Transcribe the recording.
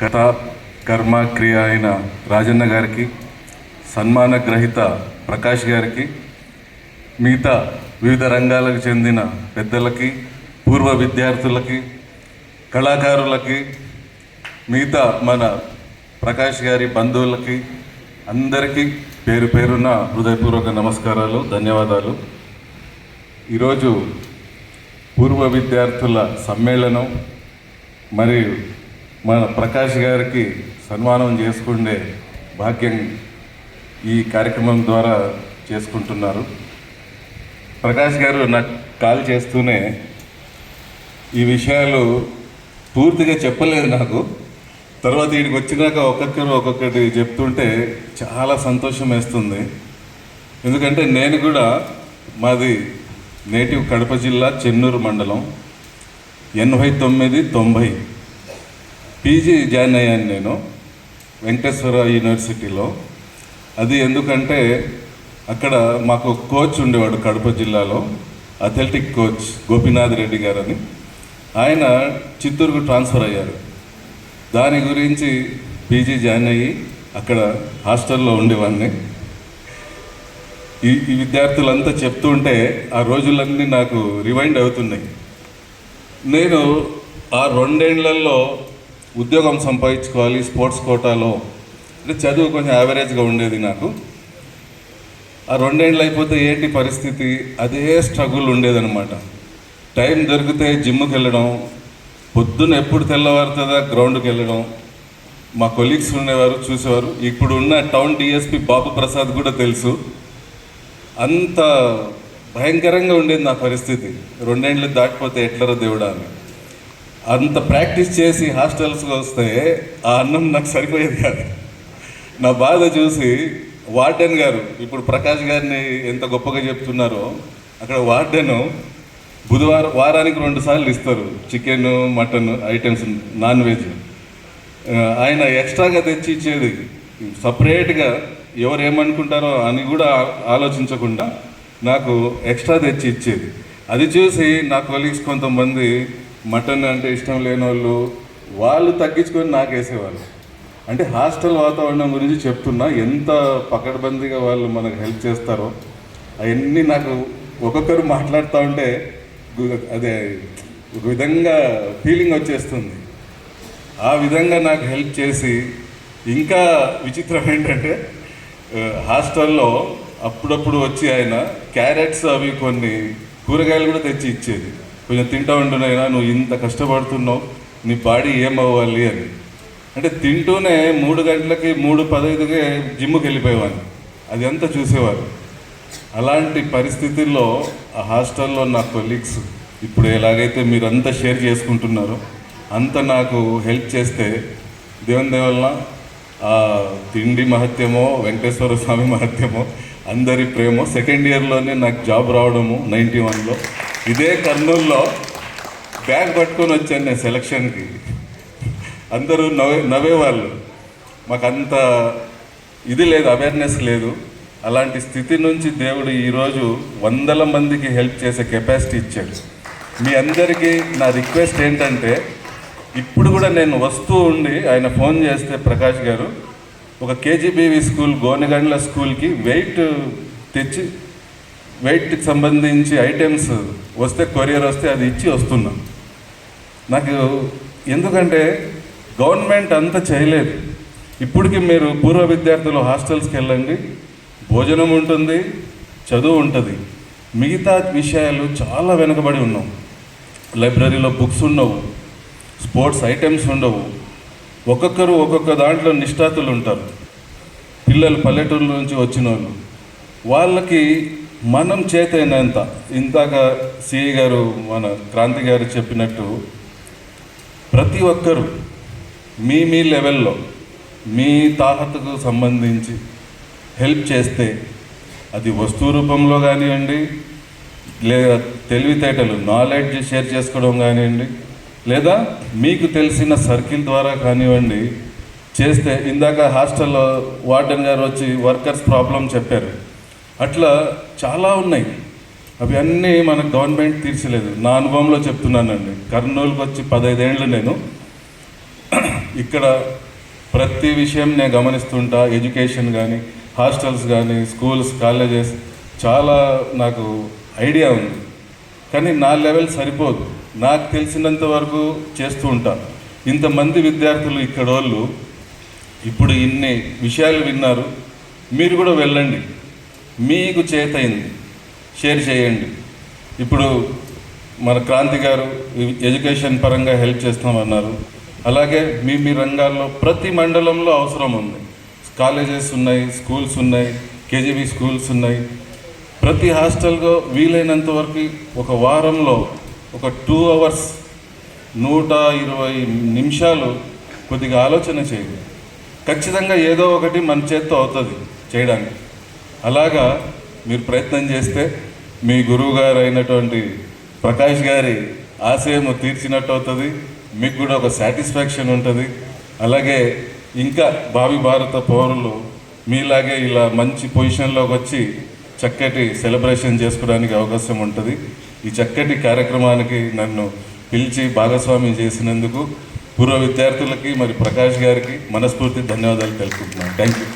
కథ కర్మ క్రియ అయిన రాజన్న గారికి సన్మాన గ్రహీత ప్రకాష్ గారికి మిగతా వివిధ రంగాలకు చెందిన పెద్దలకి పూర్వ విద్యార్థులకి కళాకారులకి మిగతా మన ప్రకాష్ గారి బంధువులకి అందరికీ పేరు పేరున హృదయపూర్వక నమస్కారాలు ధన్యవాదాలు. ఈరోజు పూర్వ విద్యార్థుల సమ్మేళనం మరియు మన ప్రకాష్ గారికి సన్మానం చేసుకునే భాగ్యం ఈ కార్యక్రమం ద్వారా చేసుకుంటున్నారు. ప్రకాష్ గారు నాకు కాల్ చేస్తూనే ఈ విషయాలు పూర్తిగా చెప్పలేదు నాకు. తర్వాత వీడికి వచ్చినాక ఒక్కొక్కరు ఒక్కొక్కటి చెప్తుంటే చాలా సంతోషం వేస్తుంది. ఎందుకంటే నేను కూడా మాది నేటివ్ కడప జిల్లా చెన్నూరు మండలం ఎనభై తొమ్మిది తొంభై. పీజీ జాయిన్ అయ్యాను నేను వెంకటేశ్వర యూనివర్సిటీలో. అది ఎందుకంటే అక్కడ మాకు కోచ్ ఉండేవాడు కడప జిల్లాలో అథ్లెటిక్ కోచ్ గోపీనాథ్ రెడ్డి గారని. ఆయన చిత్తూరుకు ట్రాన్స్ఫర్ అయ్యారు. దాని గురించి పీజీ జాయిన్ అయ్యి అక్కడ హాస్టల్లో ఉండేవాడిని. ఈ ఈ విద్యార్థులంతా చెప్తూ ఉంటే ఆ రోజులన్నీ నాకు రివైండ్ అవుతున్నాయి. నేను ఆ రెండేళ్ళలో ఉద్యోగం సంపాదించుకోవాలి స్పోర్ట్స్ కోటాలో. అంటే చదువు కొంచెం యావరేజ్గా ఉండేది నాకు. ఆ రెండేళ్ళు అయిపోతే ఏంటి పరిస్థితి? అదే స్ట్రగుల్ ఉండేదనమాట టైం దొరికితే జిమ్కి వెళ్ళడం పొద్దున్న ఎప్పుడు తెల్లవారుతుందా గ్రౌండ్కి వెళ్ళడం మా కొలీగ్స్ ఉండేవారు చూసేవారు. ఇప్పుడు ఉన్న టౌన్ డిఎస్పి బాబు ప్రసాద్ కూడా తెలుసు. అంత భయంకరంగా ఉండేది నా పరిస్థితి. రెండేళ్ళు దాటిపోతే ఎట్లరో దేవుడా అని. అంత ప్రాక్టీస్ చేసి హాస్టల్స్కి వస్తే ఆ అన్నం నాకు సరిపోయేది కాదు. నా బాధ చూసి వార్డెన్ గారు ఇప్పుడు ప్రకాష్ గారిని ఎంత గొప్పగా చెప్తున్నారో అక్కడ వార్డెను బుధవారం వారానికి రెండు సార్లు ఇస్తారు. Chicken mutton items non veg. ఆయన ఎక్స్ట్రాగా తెచ్చి ఇచ్చేది. సపరేట్గా ఎవరు ఏమనుకుంటారో అని కూడా ఆలోచించకుండా నాకు ఎక్స్ట్రా తెచ్చి ఇచ్చేది. అది చూసి నా కొలీగ్స్ కొంతమంది మటన్ అంటే ఇష్టం లేని వాళ్ళు వాళ్ళు తగ్గించుకొని నాకు వేసేవాళ్ళు అంటే హాస్టల్ వాతావరణం గురించి చెప్తున్నా ఎంత పకడ్బందీగా వాళ్ళు మనకు హెల్ప్ చేస్తారో అవన్నీ నాకు ఒక్కొక్కరు మాట్లాడుతూ ఉంటే అదే ఒక విధంగా ఫీలింగ్ వచ్చేస్తుంది. ఆ విధంగా నాకు హెల్ప్ చేసి ఇంకా విచిత్రం ఏంటంటే హాస్టల్లో అప్పుడప్పుడు వచ్చి ఆయన క్యారెట్స్ అవి కొన్ని కూరగాయలు కూడా తెచ్చి ఇచ్చేది. కొంచెం తింటా ఉండునైనా నువ్వు ఇంత కష్టపడుతున్నావు నీ బాడీ ఏమవ్వాలి అని. అంటే తింటూనే మూడు గంటలకి మూడు పదహైదుకే జిమ్కి వెళ్ళిపోయేవాడిని. అది అంతా చూసేవారు. అలాంటి పరిస్థితుల్లో ఆ హాస్టల్లో నా కొలీగ్స్ ఇప్పుడు ఎలాగైతే మీరు అంతా షేర్ చేసుకుంటున్నారో అంత నాకు హెల్ప్ చేస్తే దేవుని దేవల్ల ఆ తిండి మహత్యమో వెంకటేశ్వర స్వామి మహత్యమో అందరి ప్రేమో సెకండ్ ఇయర్లోనే నాకు జాబ్ రావడము నైంటీ వన్లో. ఇదే కర్నూలులో బ్యాగ్ పట్టుకొని వచ్చాను నేను సెలక్షన్కి. అందరూ నవ్వే నవ్వేవాళ్ళు మాకు అంత ఇది లేదు అవేర్నెస్ లేదు. అలాంటి స్థితి నుంచి దేవుడు ఈరోజు వందల మందికి హెల్ప్ చేసే కెపాసిటీ ఇచ్చాడు. మీ అందరికీ నా రిక్వెస్ట్ ఏంటంటే ఇప్పుడు కూడా నేను వస్తూ ఉండి ఆయన ఫోన్ చేస్తే ప్రకాష్ గారు ఒక కేజీబీవీ స్కూల్ గోనెగండ్ల స్కూల్కి వెయిట్ తెచ్చి వెయిట్కి సంబంధించి ఐటమ్స్ వస్తే కొరియర్ వస్తే అది ఇచ్చి వస్తున్నాం. నాకు ఎందుకంటే గవర్నమెంట్ అంత చేయలేదు. ఇప్పటికి మీరు పూర్వ విద్యార్థులు హాస్టల్స్కి వెళ్ళండి. భోజనం ఉంటుంది చదువు ఉంటుంది. మిగతా విషయాలు చాలా వెనుకబడి ఉన్నాం లైబ్రరీలో బుక్స్ ఉండవు. స్పోర్ట్స్ ఐటమ్స్ ఉండవు. ఒక్కొక్కరు ఒక్కొక్క దాంట్లో నిష్ఠాతులు ఉంటారు. పిల్లలు పల్లెటూరు నుంచి వచ్చిన వాళ్ళు వాళ్ళకి మనం చేతైనంత ఇందాక సిఐ గారు మన క్రాంతి గారు చెప్పినట్టు ప్రతి ఒక్కరూ మీ మీ లెవెల్లో మీ తాహతకు సంబంధించి హెల్ప్ చేస్తే అది వస్తువు రూపంలో కానివ్వండి లేదా తెలివితేటలు నాలెడ్జ్ షేర్ చేసుకోవడం కానివ్వండి లేదా మీకు తెలిసిన సర్కిల్ ద్వారా కానివ్వండి చేస్తే ఇందాక హాస్టల్లో వార్డెన్ గారు వచ్చి వర్కర్స్ ప్రాబ్లం చెప్పారు. అట్లా చాలా ఉన్నాయి. అవి అన్నీ మన గవర్నమెంట్ తీర్చలేదు. నా అనుభవంలో చెప్తున్నానండి. కర్నూలుకి వచ్చి పదహైదేళ్ళు నేను. ఇక్కడ ప్రతి విషయం నేను గమనిస్తుంటా. ఎడ్యుకేషన్ కానీ హాస్టల్స్ కానీ స్కూల్స్ కాలేజెస్ చాలా నాకు ఐడియా ఉంది. కానీ నా లెవెల్ సరిపోదు. నాకు తెలిసినంత వరకు చేస్తూ ఉంటాను ఇంతమంది విద్యార్థులు ఇక్కడ వాళ్ళు ఇప్పుడు ఇన్ని విషయాలు విన్నారు. మీరు కూడా వెళ్ళండి. మీకు చేతయింది. షేర్ చేయండి. ఇప్పుడు మన క్రాంతి గారు ఎడ్యుకేషన్ పరంగా హెల్ప్ చేస్తామన్నారు అలాగే మీ మీ రంగాల్లో ప్రతి మండలంలో అవసరం ఉంది. కాలేజెస్ ఉన్నాయి స్కూల్స్ ఉన్నాయి కేజీబీ స్కూల్స్ ఉన్నాయి. ప్రతి హాస్టల్గా వీలైనంత వరకు ఒక వారంలో ఒక టూ అవర్స్ నూట ఇరవై నిమిషాలు కొద్దిగా ఆలోచన చేయండి. ఖచ్చితంగా ఏదో ఒకటి మన చేత్తో అవుతుంది చేయడానికి. అలాగా మీరు ప్రయత్నం చేస్తే మీ గురువు గారు అయినటువంటి ప్రకాష్ గారి ఆశయం తీర్చినట్టు అవుతుంది మీకు కూడా ఒక సాటిస్ఫాక్షన్ ఉంటుంది. అలాగే ఇంకా భావి భారత పౌరులు మీలాగే ఇలా మంచి పొజిషన్లోకి వచ్చి చక్కటి సెలబ్రేషన్ చేసుకోవడానికి అవకాశం ఉంటుంది. ఈ చక్కటి కార్యక్రమానికి నన్ను పిలిచి భాగస్వామ్యం చేసినందుకు పూర్వ విద్యార్థులకి మరి ప్రకాష్ గారికి మనస్ఫూర్తి ధన్యవాదాలు తెలుపుకుంటున్నాను. Thank you.